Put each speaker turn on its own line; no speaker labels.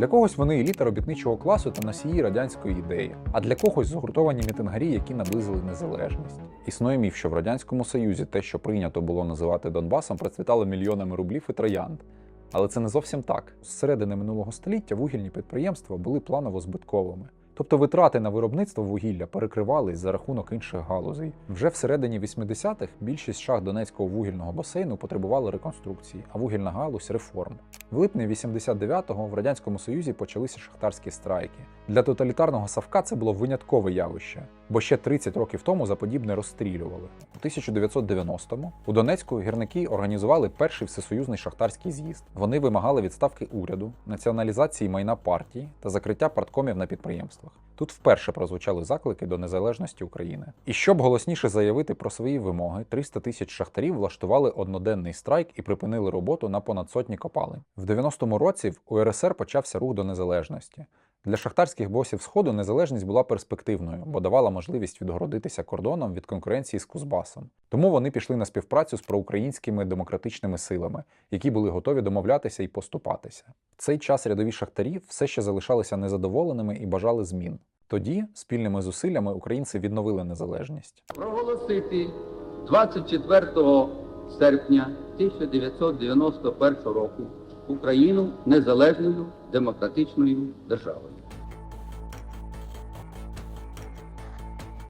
Для когось вони еліта робітничого класу та носії радянської ідеї, а для когось згуртовані мітингарі, які наблизили незалежність. Існує міф, що в радянському союзі те, що прийнято було називати Донбасом, процвітало мільйонами рублів і троянд. Але це не зовсім так. З середини минулого століття вугільні підприємства були планово збитковими. Тобто витрати на виробництво вугілля перекривались за рахунок інших галузей. Вже всередині 80-х більшість шахт Донецького вугільного басейну потребували реконструкції, а вугільна галузь реформ. В липні 89-го в радянському союзі почалися шахтарські страйки. Для тоталітарного Савка це було виняткове явище, бо ще 30 років тому за подібне розстрілювали. У 1990-му у Донецьку гірники організували перший всесоюзний шахтарський з'їзд. Вони вимагали відставки уряду, націоналізації майна партії та закриття парткомів на підприємствах. Тут вперше прозвучали заклики до незалежності України. І щоб голосніше заявити про свої вимоги, 300 тисяч шахтарів влаштували одноденний страйк і припинили роботу на понад сотні копалень. В 90-му році в УРСР почався рух до незалежності. Для шахтарських босів Сходу незалежність була перспективною, бо давала можливість відгородитися кордоном від конкуренції з Кузбасом. Тому вони пішли на співпрацю з проукраїнськими демократичними силами, які були готові домовлятися і поступатися. В цей час рядові шахтарі все ще залишалися незадоволеними і бажали змін. Тоді спільними зусиллями українці відновили незалежність.
проголосити 24 серпня 1991 року Україну незалежною демократичною державою.